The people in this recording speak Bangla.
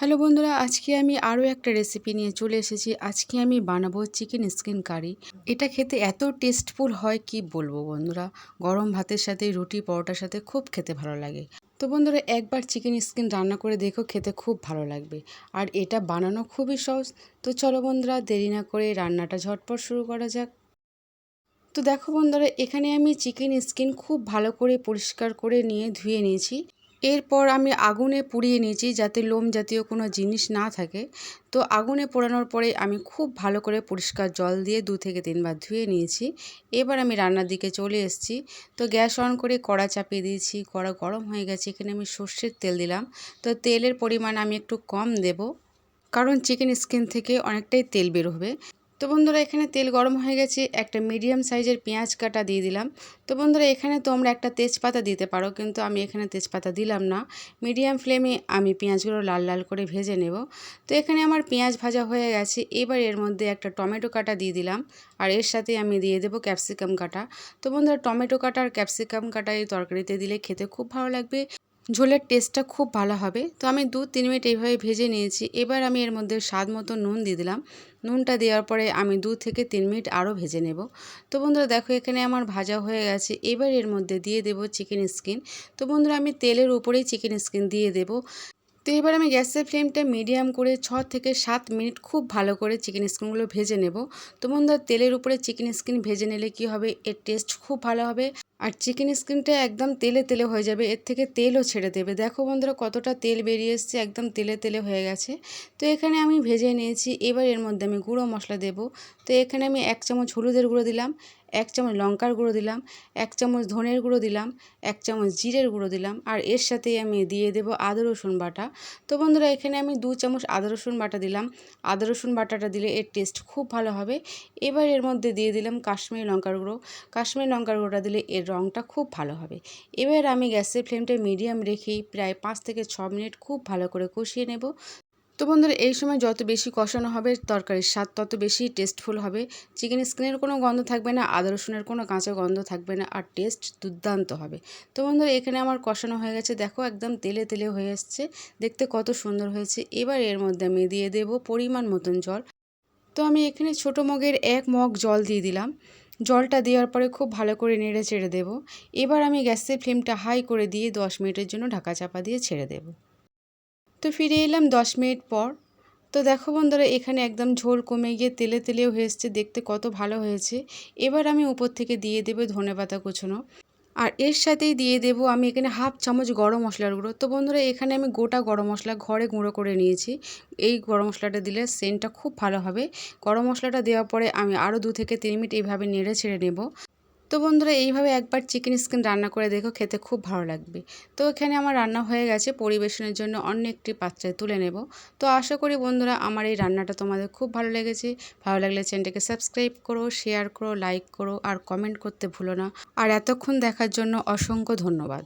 হ্যালো বন্ধুরা, আজকে আমি আরও একটা রেসিপি নিয়ে চলে এসেছি। আজকে আমি বানাবো চিকেন স্কিন কারি এটা খেতে এত টেস্টফুল হয়, কি বলব বন্ধুরা? গরম ভাতের সাথে, রুটি পরোটার সাথে খুব খেতে ভালো লাগে। তো বন্ধুরা, একবার চিকেন স্কিন রান্না করে দেখো, খেতে খুব ভালো লাগবে। আর এটা বানানো খুবই সহজ। তো চলো বন্ধুরা, দেরি না করে রান্নাটা ঝটপট শুরু করা যাক। তো দেখো বন্ধুরা, এখানে আমি চিকেন স্কিন খুব ভালো করে পরিষ্কার করে নিয়ে ধুয়ে নিয়েছি। এরপর আমি আগুনে পুড়িয়ে নিয়েছি যাতে লোম জাতীয় কোনো জিনিস না থাকে। তো আগুনে পোড়ানোর পরে আমি খুব ভালো করে পরিষ্কার জল দিয়ে দু থেকে তিনবার ধুয়ে নিয়েছি। এবার আমি রান্নার দিকে চলে এসেছি। তো গ্যাস অন করে কড়া চাপিয়ে দিয়েছি। কড়া গরম হয়ে গেছে। এখানে আমি সর্ষের তেল দিলাম। তো তেলের পরিমাণ আমি একটু কম দেব। কারণ চিকেন স্কিন থেকে অনেকটাই তেল বের হবে। তো বন্ধুরা, এখানে তেল গরম হয়ে গেছে, একটা মিডিয়াম সাইজের পেঁয়াজ কাটা দিয়ে দিলাম। তো বন্ধুরা, এখানে তোমরা একটা তেজপাতা দিতে পারো, কিন্তু আমি এখানে তেজপাতা দিলাম না। মিডিয়াম ফ্লেমে আমি পেঁয়াজগুলো লাল লাল করে ভেজে নেব। তো এখানে আমার পেঁয়াজ ভাজা হয়ে গেছে, এবার এর মধ্যে একটা টমেটো কাটা দিয়ে দিলাম, আর এর সাথে আমি দিয়ে দেবো ক্যাপসিকাম কাটা। তো বন্ধুরা, টমেটো কাটা আর ক্যাপসিকাম কাটা এই তরকারিতে দিলে খেতে খুব ভালো লাগবে। ঝোলের টেস্টটা খুব ভালো হবে। তো আমি দু তিন মিনিট এইভাবে ভেজে নিয়েছি। এবার আমি এর মধ্যে স্বাদ মতো নুন দিয়ে দিলাম। নুনটা দেওয়ার পরে আমি দু থেকে তিন মিনিট আরও ভেজে নেব। তো বন্ধুরা দেখো এখানে আমার ভাজা হয়ে গেছে। এবার এর মধ্যে দিয়ে দেব চিকেন স্কিন। তো বন্ধুরা আমি তেলের উপরেই চিকেন স্কিন দিয়ে দেব। তো এবার আমি গ্যাসের ফ্লেমটা মিডিয়াম করে ছ থেকে সাত মিনিট খুব ভালো করে চিকেন স্কিনগুলো ভেজে নেব। তো বন্ধুরা, তেলের উপরে চিকেন স্কিন ভেজে নিলে কি হবে? এর টেস্ট খুব ভালো হবে। আর চিকেন স্কিনটা একদম তেলে তেলে হয়ে যাবে। এর থেকে তেলও ছেড়ে দেবে। দেখো বন্ধুরা, কতটা তেল বেরিয়ে এসছে, একদম তেলে তেলে হয়ে গেছে। তো এখানে আমি ভেজে নিয়েছি। এবার এর মধ্যে আমি গুঁড়ো মশলা দেব। তো এখানে আমি এক চামচ হলুদের গুঁড়ো দিলাম। এক চামচ লঙ্কার গুঁড়ো দিলাম, এক চামচ ধনের গুঁড়ো দিলাম, এক চামচ জিরের গুঁড়ো দিলাম, আর এর সাথেই আমি দিয়ে দেব আদা রসুন বাটা। তো বন্ধুরা, এখানে আমি দু চামচ আদা রসুন বাটা দিলাম। আদা রসুন বাটাটা দিলে এর টেস্ট খুব ভালো হবে। এবার এর মধ্যে দিয়ে দিলাম কাশ্মীরি লঙ্কার গুঁড়ো। কাশ্মীরি লঙ্কার গুঁড়োটা দিলে এর রঙটা খুব ভালো হবে। এবার আমি গ্যাসের ফ্লেমটা মিডিয়াম রেখেই প্রায় পাঁচ থেকে ছ মিনিট খুব ভালো করে কষিয়ে নেব। তো বন্ধুরা, এই সময় যত বেশি কষানো হবে তরকারির স্বাদ, তত বেশি টেস্টফুল হবে। চিকেন স্কিনের কোনো গন্ধ থাকবে না, আদা রসুনের কোনো কাঁচা গন্ধ থাকবে না, আর টেস্ট দুর্দান্ত হবে। তো বন্ধুরা, এখানে আমার কষানো হয়ে গেছে। দেখো, একদম তেলে তেলে হয়ে এসছে। দেখতে কত সুন্দর হয়েছে। এবার এর মধ্যে আমি দিয়ে দেব পরিমাণ মতন জল। তো আমি এখানে ছোটো মগের এক মগ জল দিয়ে দিলাম। জলটা দেওয়ার পরে খুব ভালো করে নেড়ে ছেড়ে দেবো। এবার আমি গ্যাসের ফ্লেমটা হাই করে দিয়ে দশ মিনিটের জন্য ঢাকা চাপা দিয়ে ছেড়ে দেব। তো ফিরে এলাম দশ মিনিট পর। তো দেখো বন্ধুরা, এখানে একদম ঝোল কমে গিয়ে তেলে তেলেও হয়ে এসছে, দেখতে কত ভালো হয়েছে। এবার আমি উপর থেকে দিয়ে দেবো ধনে পাতা কুচোনো। আর এর সাথেই দিয়ে দেব আমি এখানে হাফ চামচ গরম মশলার গুঁড়ো। তো বন্ধুরা, এখানে আমি গোটা গরম মশলা ঘরে গুঁড়ো করে নিয়েছি। এই গরম মশলাটা দিলে সেন্টটা খুব ভালো হবে। গরম মশলাটা দেওয়ার পরে আমি আরও দু থেকে তিন মিনিট এইভাবে নেড়ে ছেড়ে নেব। তো বন্ধুরা এইভাবে একবার চিকেন স্কিন রান্না করে দেখো, খেতে খুব ভালো লাগবে। তো এখানে আমার রান্না হয়ে গেছে, পরিবেশনের জন্য অন্য একটি পাত্রে তুলে নেব। তো আশা করি বন্ধুরা আমার এই রান্নাটা তোমাদের খুব ভালো লেগেছে। ভালো লাগলে চ্যানেলটাকে সাবস্ক্রাইব করো শেয়ার করো লাইক করো, আর কমেন্ট করতে ভুলো না। আর এতক্ষণ দেখার জন্য অসংখ্য ধন্যবাদ।